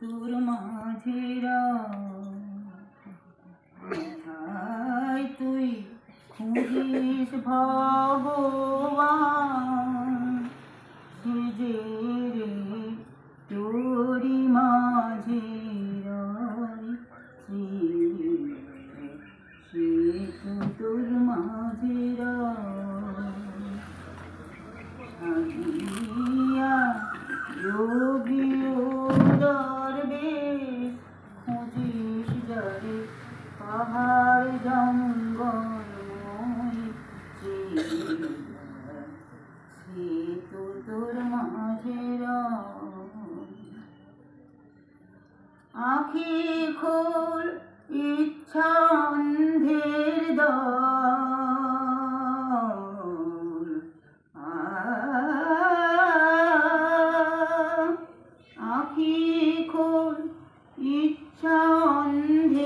তোর মাঝেরা তুই খুঁজিস ভগবান। যে তোরি মাঝে পাহাড় জঙ্গল তোর মাঝের আখি খোল ইচ্ছা অন্ধের আখি খোল ইচ্ছা অন্ধের